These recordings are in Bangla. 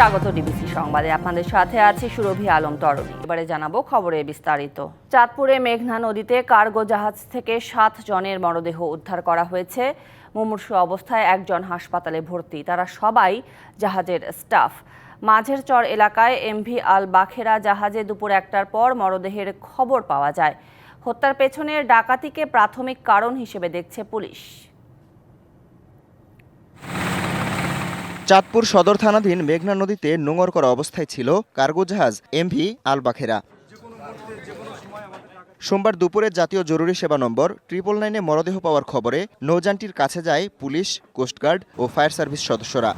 স্বাগত ডিবিসি সংবাদে। আপনাদের সাথে আছি সুরভি আলম তরণী। এবারে জানাব খবরে বিস্তারিত। চাঁদপুরে মেঘনা নদীতে কার্গো জাহাজ থেকে সাত জনের মরদেহ উদ্ধার করা হয়েছে। মুমূর্ষু অবস্থায় একজন হাসপাতালে ভর্তি। তারা সবাই জাহাজের স্টাফ। মাঝের চর এলাকায় এমভি আল বাখেরা জাহাজে দুপুর একটার পর মরদেহের খবর পাওয়া যায়। হত্যার পেছনের ডাকাতিকে প্রাথমিক কারণ হিসেবে দেখছে পুলিশ। চাঁদপুর সদর থানাধীন মেঘনা নদীতে নোঙর করা অবস্থায় ছিল কার্গো জাহাজ, এমভি, আলবাখেরা। সোমবার দুপুরে জাতীয় জরুরি সেবা নম্বর, ট্রিপল নাইনে মরদেহ পাওয়ার খবরে নৌযানটির কাছে যায় পুলিশ, কোস্টগার্ড ও ফায়ার সার্ভিস সদস্যরা।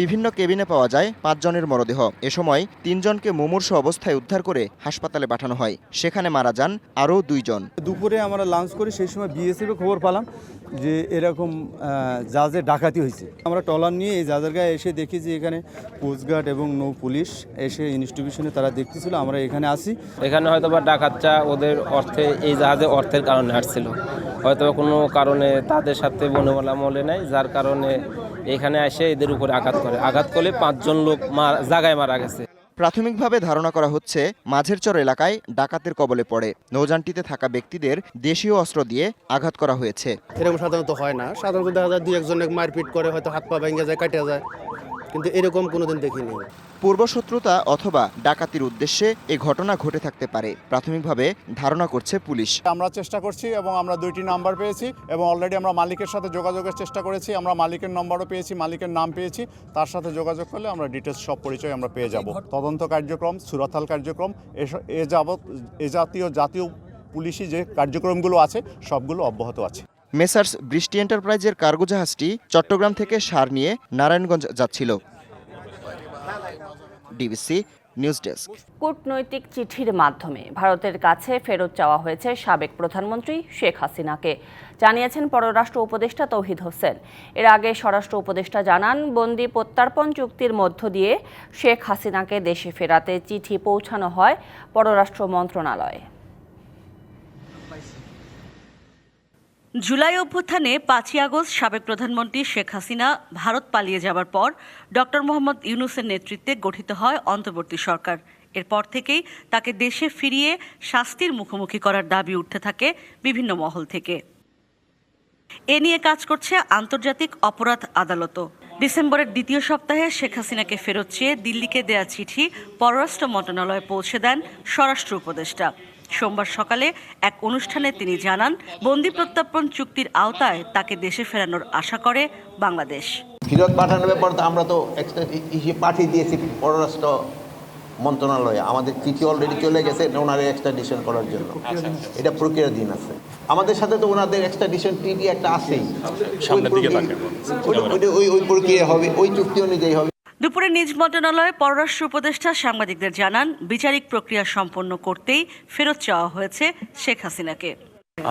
বিভিন্ন কেবিনে পাওয়া যায় পাঁচজনের মরদেহ। এ সময় তিনজনকে মুমূর্ষু অবস্থায় উদ্ধার করে হাসপাতালে পাঠানো হয়। সেখানে মারা যান আরও দুইজন। দুপুরে আমরা লাঞ্চ করি সেই সময় বিএসএফে খবর পেলাম যে এরকম জাহাজে ডাকাতি হয়েছে। আমরা টলার নিয়ে এই জাহাজের গায়ে এসে দেখি যে এখানে কোস্টগার্ড এবং নৌ পুলিশ এসে ইনস্টিটিউশনে তারা দেখতেছিল আমরা এখানে আসি। এখানে হয়তো বা ডাকাতটা ওদের অর্থে এই জাহাজে অর্থের কারণে আসছিল হয়তো কোনো কারণে তাদের সাথে বনমালা মলে নাই যার কারণে এখানে এসে এদের উপরে আঘাত করে। আঘাত করলে পাঁচজন লোক জায়গায় জাগায় মারা গেছে। প্রাথমিকভাবে ধারণা করা হচ্ছে মাঝের চর এলাকায় ডাকাতের কবলে পড়ে। নৌজানটিতে থাকা ব্যক্তিদের দেশীয় অস্ত্র দিয়ে আঘাত করা হয়েছে। এরকম সাধারণত হয় না। সাধারণত দেখা যায় দুই একজন মারপিট করে হয়তো হাত পা ভেঙে যায় কাটে যায়। কিন্তু এরকম কোনোদিন দেখিনি। পূর্বশত্রুতা অথবা ডাকাতির উদ্দেশ্যে এ ঘটনা ঘটে থাকতে পারে প্রাথমিকভাবে ধারণা করছে পুলিশ। আমরা চেষ্টা করছি এবং আমরা দুইটি নাম্বার পেয়েছি এবং অলরেডি আমরা মালিকের সাথে যোগাযোগের চেষ্টা করেছি আমরা মালিকের নম্বরও পেয়েছি মালিকের নাম পেয়েছি তার সাথে যোগাযোগ করলে আমরা ডিটেলস সব পরিচয় আমরা পেয়ে যাব। তদন্ত কার্যক্রম সুরতাল কার্যক্রম এ যাবৎ এ জাতীয় জাতীয় পুলিশি যে কার্যক্রমগুলো আছে সবগুলো অব্যাহত আছে। মেসার্স বৃষ্টি এন্টারপ্রাইজের কার্গো জাহাজটি চট্টগ্রাম থেকে সার নিয়ে নারায়ণগঞ্জ যাচ্ছিল। DBC news desk. কূটনৈতিক চিঠির মাধ্যমে ভারতের কাছে ফেরত চাওয়া হয়েছে সাবেক প্রধানমন্ত্রী শেখ হাসিনাকে। জানিয়েছেন পররাষ্ট্র উপদেষ্টা তৌহিদ হোসেন। এর আগে স্বরাষ্ট্র উপদেষ্টা জানান, বন্দি প্রত্যার্পণ চুক্তির মধ্য দিয়ে শেখ হাসিনাকে দেশে ফেরাতে চিঠি পৌঁছানো হয় পররাষ্ট্র মন্ত্রণালয়ে। জুলাই অভ্যুত্থানে পাঁচই আগস্ট সাবেক প্রধানমন্ত্রী শেখ হাসিনা ভারত পালিয়ে যাবার পর ডক্টর মোহাম্মদ ইউনুসের নেতৃত্বে গঠিত হয় অন্তর্বর্তী সরকার। এরপর থেকেই তাকে দেশে ফিরিয়ে শাস্তির মুখোমুখি করার দাবি উঠতে থাকে বিভিন্ন মহল থেকে। এ নিয়ে কাজ করছে আন্তর্জাতিক অপরাধ আদালতও ডিসেম্বরের দ্বিতীয় সপ্তাহে শেখ হাসিনাকে ফেরত চেয়ে দিল্লিকে দেয়া চিঠি পররাষ্ট্র মন্ত্রণালয়ে পৌঁছে দেন স্বরাষ্ট্র উপদেষ্টা। সোমবার সকালে এক অনুষ্ঠানে তিনি জানান বন্দি প্রত্যার্পণ চুক্তির আওতায় তাকে দেশে ফেরানোর আশা করে বাংলাদেশ। ফেরত পাঠানোর ব্যাপার তো আমরা তো পাঠিয়ে দিয়েছি পররাষ্ট্র মন্ত্রণালয়ে। আমাদের চিঠি অলরেডি চলে গেছে ওনারে এক্সট্রাডিশন করার জন্য। এটা প্রক্রিয়াধীন আছে। আমাদের সাথে তো ওনাদের এক্সট্রাডিশন ট্রিটি একটা আছেই। ওই ওই প্রক্রিয়া হবে ওই চুক্তি অনুযায়ী হবে। দুপুরে নিজ মন্ত্রণালয়ে পররাষ্ট্র উপদেষ্টা সাংবাদিকদের জানান বিচারিক প্রক্রিয়া সম্পন্ন করতেই ফেরত চাওয়া হয়েছে শেখ হাসিনাকে।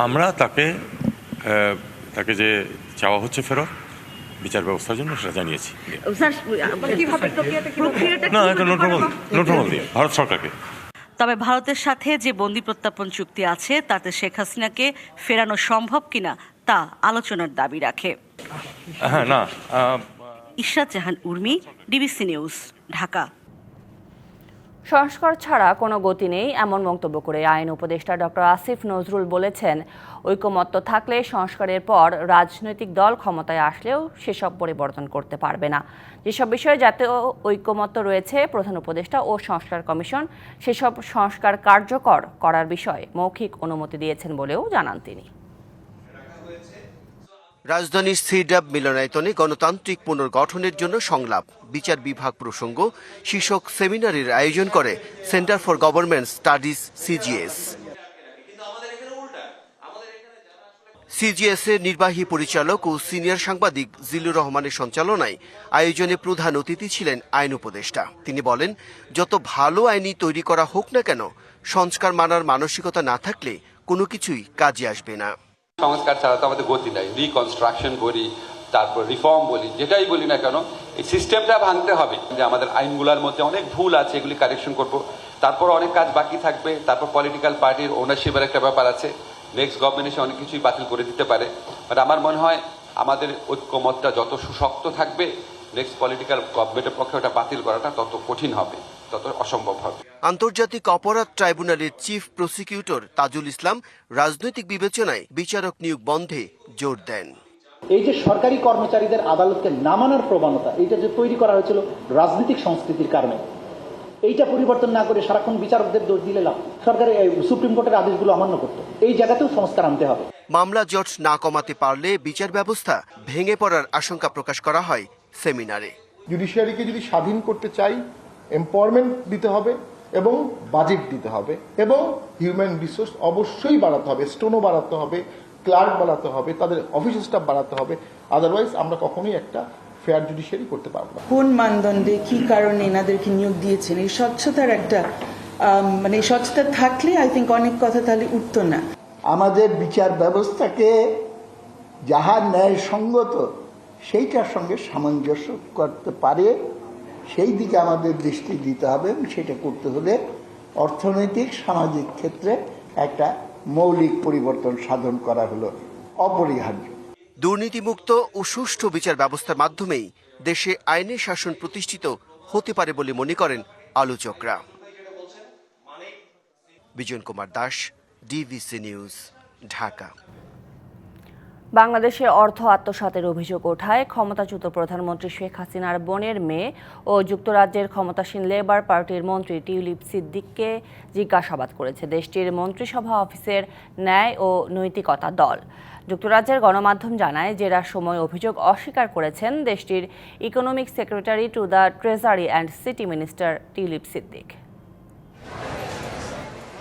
আমরা তাকে তাকে যে চাওয়া হচ্ছে ফেরত বিচার ব্যবস্থার জন্য সেটা জানিয়েছি। না এটা নোটবল নোটবল দিয়ে ভারত সরকারকে। তবে ভারতের সাথে যে বন্দি প্রত্যার্পণ চুক্তি আছে তাতে শেখ হাসিনাকে ফেরানো সম্ভব কিনা তা আলোচনার দাবি রাখে। হ্যাঁ না ইশরাত জাহান উর্মি, ডিবিসি নিউজ, ঢাকা। সংস্কার ছাড়া কোনো গতি নেই, এমন মন্তব্য করে আইন উপদেষ্টা ডক্টর আসিফ নজরুল বলেছেন, ঐকমত্য থাকলে সংস্কারের পর রাজনৈতিক দল ক্ষমতায় আসলেও সেসব পরিবর্তন করতে পারবে না। যেসব বিষয়ে জাতীয় ঐকমত্য রয়েছে, প্রধান উপদেষ্টা ও সংস্কার কমিশন, সেসব সংস্কার কার্যকর করার বিষয়ে মৌখিক অনুমতি দিয়েছেন বলেও জানান তিনি। রাজধানীর সিডাব মিলনায়তনে গণতান্ত্রিক পুনর্গঠনের জন্য সংলাপ, বিচার বিভাগ প্রসঙ্গ, শীর্ষক সেমিনারের আয়োজন করে centre for government studies CGS. CGS এর নির্বাহী পরিচালক ও সিনিয়র সাংবাদিক জিলুর রহমানের সঞ্চালনায় আয়োজনে প্রধান অতিথি ছিলেন আইন উপদেষ্টা। তিনি বলেন, যত ভালো আইনি তৈরি করা হোক না কেন, সংস্কার মানার মানসিকতা না থাকলে কোনো কিছুই কাজে আসবে না। সংস্কার ছাড়া তো আমাদের গতি নাই। রিকনস্ট্রাকশন করি, তারপর রিফর্ম বলি, যেটাই বলি না কেন, এই সিস্টেমটা ভাঙতে হবে। যে আমাদের আইনগুলোর মধ্যে অনেক ভুল আছে, এগুলি কারেকশন করব। তারপর অনেক কাজ বাকি থাকবে, তারপর পলিটিক্যাল পার্টির ওনারশিপের একটা ব্যাপার আছে। নেক্সট গভর্নমেন্ট এসে অনেক কিছুই বাতিল করে দিতে পারে। বাট আমার মনে হয় আমাদের ঐক্যমতটা যত সুশক্ত থাকবে নেক্সট পলিটিক্যাল গভর্নমেন্টের পক্ষে ওটা বাতিল করাটা তত কঠিন হবে। তত অসম্ভব হবে। আন্তর্জাতিক অপরাধ ট্রাইব্যুনালের চিফ প্রসিকিউটর তাজুল ইসলাম রাজনৈতিক বিবেচনায় বিচারক নিয়োগ বন্ধে জোর দেন। এই যে সরকারি কর্মচারীদের আদালতকে না মানার প্রবণতা এইটা যে তৈরি করা হয়েছিল রাজনৈতিক সংস্কৃতির কারণে এইটা পরিবর্তন না করে সারাক্ষণ বিচারকদের দোষ দিলে লাভ সরকারি সুপ্রিম কোর্টের আদেশগুলো অমান্য করতো এই জায়গাতেও সংস্কার আনতে হবে। মামলা জট না কমাতে পারলে বিচার ব্যবস্থা ভেঙে পড়ার আশঙ্কা প্রকাশ করা হয় সেমিনারে। জুডিশিয়ারিকে যদি স্বাধীন করতে চাই এম্পাওয়ারমেন্ট দিতে হবে এবং বাজেট দিতে হবে এবং হিউম্যান রিসোর্স অবশ্যই বাড়াতে হবে স্টোনও বাড়াতে হবে ক্লার্ক বাড়াতে হবে তাদের অফিস স্টাফ বাড়াতে হবে আদারওয়াইজ আমরা কখনোই একটা ফেয়ার জুডিশিয়ারি করতে পারব না। কোন মানদণ্ডে কি কারণে এনাদেরকে নিয়োগ দিয়েছেন? এই স্বচ্ছতার একটা মানে স্বচ্ছতা থাকলে আই থিঙ্ক অনেক কথা তাহলে উঠতো না। আমাদের বিচার ব্যবস্থাকে যাহা ন্যায়সঙ্গত সেইটার সঙ্গে সামঞ্জস্য করতে পারে সেই দিকে আমাদের দৃষ্টি দিতে হবে এবং সেটা করতে হলে অর্থনৈতিক, সামাজিক ক্ষেত্রে একটা মৌলিক পরিবর্তন সাধন করা হলো অপরিহার্য। দুর্নীতিমুক্ত ও সুষ্ঠু বিচার ব্যবস্থার মাধ্যমেই দেশে আইনের শাসন প্রতিষ্ঠিত হতে পারে বলে মনে করেন আলোচকরা। Bijan Kumar Das DBC news, Dhaka. বাংলাদেশে অর্থ আত্মসাতের অভিযোগ ওঠায় ক্ষমতাচ্যুত প্রধানমন্ত্রী শেখ হাসিনার বোনের মেয়ে ও যুক্তরাজ্যের ক্ষমতাসীন লেবার পার্টির মন্ত্রী টিউলিপ সিদ্দিককে জিজ্ঞাসাবাদ করেছে। দেশটির মন্ত্রিসভা অফিসের ন্যায় ও নৈতিকতা দল। যুক্তরাজ্যের গণমাধ্যম জানায় জেরার সময় অভিযোগ অস্বীকার করেছেন দেশটির economic secretary to the treasury and city minister Tulip Siddiq.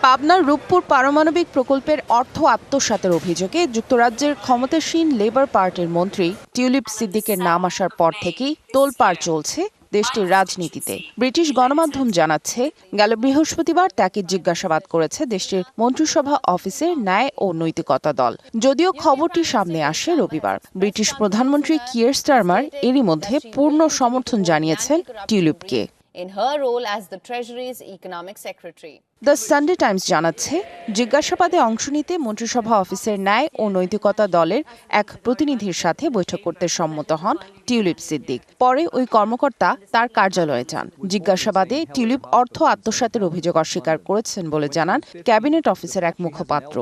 পাবনার রূপপুর পারমাণবিক প্রকল্পের অর্থ আত্মসাতের অভিযোগে যুক্তরাজ্যের ক্ষমতাসীন লেবার পার্টির মন্ত্রী টিউলিপ সিদ্দিকের নাম আসার পর থেকেই তোলপাড় চলছে দেশটির রাজনীতিতে। ব্রিটিশ গণমাধ্যম জানাচ্ছে, গেল বৃহস্পতিবার তাকে জিজ্ঞাসাবাদ করেছে দেশটির মন্ত্রিসভা অফিসের ন্যায় ও নৈতিকতা দল। যদিও খবরটি সামনে আসে রবিবার। ব্রিটিশ প্রধানমন্ত্রী কিয়ার স্টারমার এরই মধ্যে পূর্ণ সমর্থন জানিয়েছেন টিউলিপকে। In her role as the Treasury's Economic Secretary. The Sunday Times জানাচ্ছে, জিজ্ঞাসাবাদে অংশ নিতে মন্ত্রিসভা অফিসের ন্যায় ও নৈতিকতা দলের এক প্রতিনিধির সাথে বৈঠক করতে সম্মত হন টিউলিপ সিদ্দিক। পরে ওই কর্মকর্তা তার কার্যালয়ে যান। জিজ্ঞাসাবাদে টিউলিপ অর্থ আত্মসাতের অভিযোগ অস্বীকার করেছেন বলে জানান ক্যাবিনেট অফিসের এক মুখপাত্র।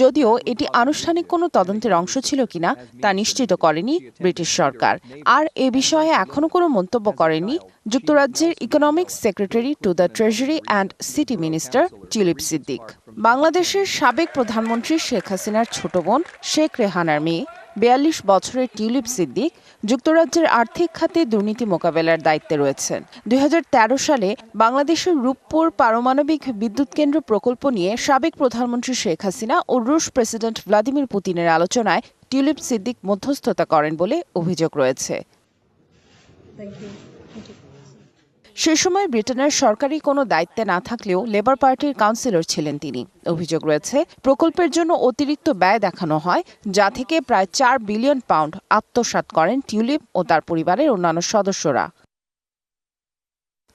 যদিও এটি আনুষ্ঠানিক কোনো তদন্তের অংশ ছিল কিনা তা নিশ্চিত করেনি ব্রিটিশ সরকার। আর এ বিষয়ে এখনও কোনো মন্তব্য করেনি যুক্তরাজ্যের economics secretary to the treasury and city minister Tulip Siddiq. বাংলাদেশের সাবেক প্রধানমন্ত্রী শেখ হাসিনার ছোট বোন শেখ রেহানার মেয়ে, বিয়াল্লিশ বছরের টিউলিপ সিদ্দিক যুক্তরাজ্যের আর্থিক খাতে দুর্নীতি মোকাবেলার দায়িত্বে রয়েছেন। দুই হাজার তেরো সালে বাংলাদেশের রূপপুর পারমাণবিক বিদ্যুৎ কেন্দ্র প্রকল্প নিয়ে সাবেক প্রধানমন্ত্রী শেখ হাসিনা ও রুশ প্রেসিডেন্ট ভ্লাদিমির পুতিনের আলোচনায় টিউলিপ সিদ্দিক মধ্যস্থতা করেন বলে অভিযোগ রয়েছে। সে সময় ব্রিটেনের সরকারি কোনো দায়িত্বে না থাকলেও লেবার পার্টির কাউন্সিলর ছিলেন তিনি। অভিযোগ রয়েছে, প্রকল্পের জন্য অতিরিক্ত ব্যয় দেখানো হয়, যা থেকে প্রায় চার বিলিয়ন পাউন্ড আত্মসাত করেন টিউলিপ ও তার পরিবারের অন্যান্য সদস্যরা।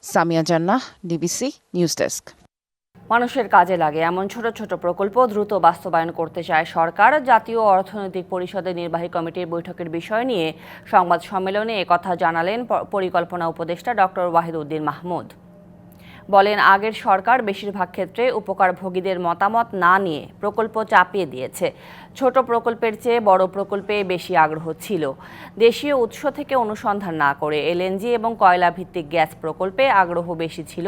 সামিয়া জান্নাহ, ডিবিসি নিউজ ডেস্ক। মানুষের কাজে লাগে। এমন ছোট ছোট প্রকল্প দ্রুত বাস্তবায়ন করতে চায় সরকার। জাতীয় অর্থনৈতিক পরিষদের নির্বাহী কমিটির বৈঠকের বিষয় নিয়ে সংবাদ সম্মেলনে একথা জানালেন পরিকল্পনা উপদেষ্টা ডক্টর ওয়াহিদ উদ্দিন মাহমুদ। বলেন, আগের সরকার বেশিরভাগ ক্ষেত্রে উপকারভোগীদের মতামত না নিয়ে প্রকল্প চাপিয়ে দিয়েছে। ছোট প্রকল্পের চেয়ে বড় প্রকল্পে বেশি আগ্রহ ছিল। দেশীয় উৎস থেকে অনুসন্ধান না করে এলএনজি এবং কয়লা ভিত্তিক গ্যাস প্রকল্পে আগ্রহ বেশি ছিল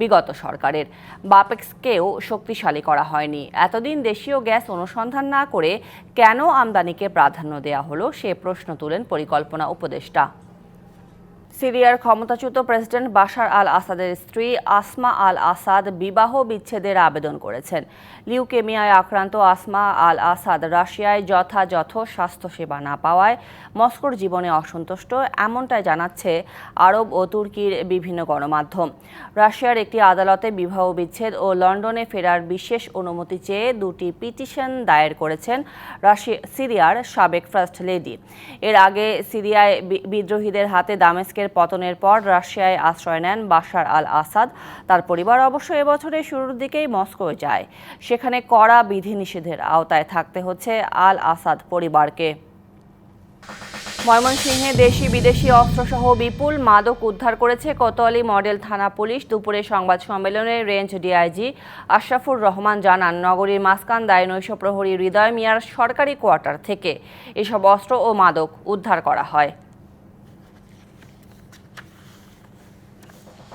বিগত সরকারের। বাপেক্সকেও শক্তিশালী করা হয়নি। এতদিন দেশীয় গ্যাস অনুসন্ধান না করে কেন আমদানিকে প্রাধান্য দেওয়া হলো, সে প্রশ্ন তুলেন পরিকল্পনা উপদেষ্টা। সিরিয়ার ক্ষমতাচ্যুত প্রেসিডেন্ট বাশার আল আসাদের স্ত্রী আসমা আল আসাদ বিবাহ বিচ্ছেদের আবেদন করেছেন। লিউকেমিয়ায় আক্রান্ত আসমা আল আসাদ রাশিয়ায় যথাযথ স্বাস্থ্যসেবা না পাওয়ায় মস্কোর জীবনে অসন্তুষ্ট, এমনটাই জানাচ্ছে আরব ও তুর্কির বিভিন্ন গণমাধ্যম। রাশিয়ার একটি আদালতে বিবাহ বিচ্ছেদ ও লন্ডনে ফেরার বিশেষ অনুমতি চেয়ে দুটি পিটিশন দায়ের করেছেন সিরিয়ার সাবেক ফার্স্ট লেডি। এর আগে সিরিয়ায় বিদ্রোহীদের হাতে দামেস্কের পতনের পর রাশিয়ায় আশ্রয় নেন বাশার আল আসাদ তার পরিবার অবশ্য এবছরের শুরুর দিকেই মস্কোয় যায়। সেখানে কড়া বিধিনিষেধের আওতায় থাকতে হচ্ছে আল আসাদ পরিবারকে। ময়মনসিংহে দেশি বিদেশি অস্ত্রসহ বিপুল মাদক উদ্ধার করেছে কোতোয়ালি মডেল থানা পুলিশ। দুপুরে সংবাদ সম্মেলনে রেঞ্জ ডিআইজি আশরাফুর রহমান জানান, নগরীর মাসকান্দায় নৈশ প্রহরী হৃদয় মিয়ার সরকারি কোয়ার্টার থেকে এসব অস্ত্র ও মাদক উদ্ধার করা হয়।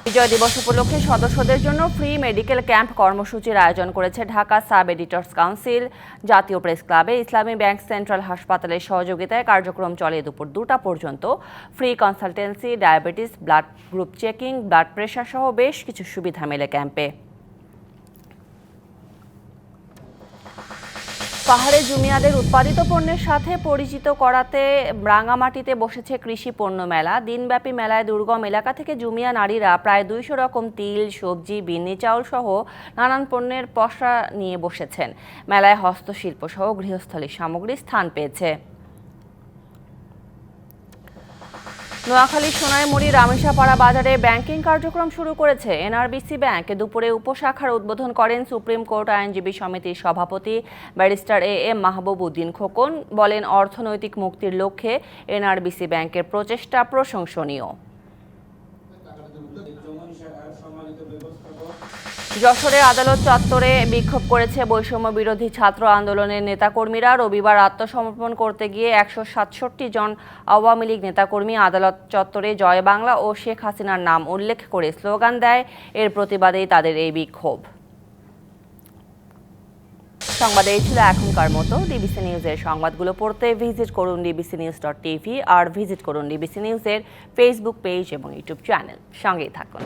বিজয় দিবস উপলক্ষে সদস্যদের জন্য ফ্রি মেডিকেল ক্যাম্প কর্মসূচির আয়োজন করেছে ঢাকা সাব এডিটর্স কাউন্সিল, জাতীয় প্রেস ক্লাবে, ইসলামী ব্যাংক সেন্ট্রাল হাসপাতালের সহযোগিতায় কার্যক্রম চলে দুপুর দুটা পর্যন্ত। Free consultancy, diabetes, blood group checking, blood pressure সহ বেশ কিছু সুবিধা মেলে ক্যাম্পে। পাহাড়ে জুমিয়াদের উৎপাদিত পণ্যের সাথে পরিচিত করাতে রাঙামাটিতে বসেছে কৃষি পণ্য মেলা। দিনব্যাপী মেলায় দুর্গম এলাকা থেকে জুমিয়া নারীরা প্রায় দুইশো রকম তিল, সবজি, বিন্নি চাউল সহ নানান পণ্যের পসরা নিয়ে বসেছেন। মেলায় হস্তশিল্প সহ গৃহস্থলী সামগ্রী স্থান পেয়েছে। নোয়াখালীর সোনাইমুড়ি রামেশাপাড়া বাজারে ব্যাংকিং কার্যক্রম শুরু করেছে এনআরবিসি ব্যাংক। দুপুরে উপশাখার উদ্বোধন করেন সুপ্রিম কোর্ট আইনজীবী সমিতির সভাপতি barrister A M Mahbub Uddin Khokon. বলেন, অর্থনৈতিক মুক্তির লক্ষ্যে এনআরবিসি ব্যাংকের প্রচেষ্টা প্রশংসনীয়। যশোরে আদালত চত্বরে বিক্ষোভ করেছে বৈষম্য বিরোধী ছাত্র আন্দোলনের নেতাকর্মীরা। রবিবার আত্মসমর্পণ করতে গিয়ে একশো সাতষট্টি জন আওয়ামী লীগ নেতাকর্মী আদালত চত্বরে জয় বাংলা ও শেখ হাসিনার নাম উল্লেখ করে স্লোগান দেয়। এর প্রতিবাদেই তাদের এই বিক্ষোভ। সংবাদ এই ছিল এখনকার মতো। ডিবিসি নিউজের সংবাদগুলো পড়তে ভিজিট করুন ডিবিসি নিউজ ডট টিভি আর ভিজিট করুন ডিবিসি নিউজের ফেসবুক পেজ এবং ইউটিউব চ্যানেল সঙ্গেই থাকুন।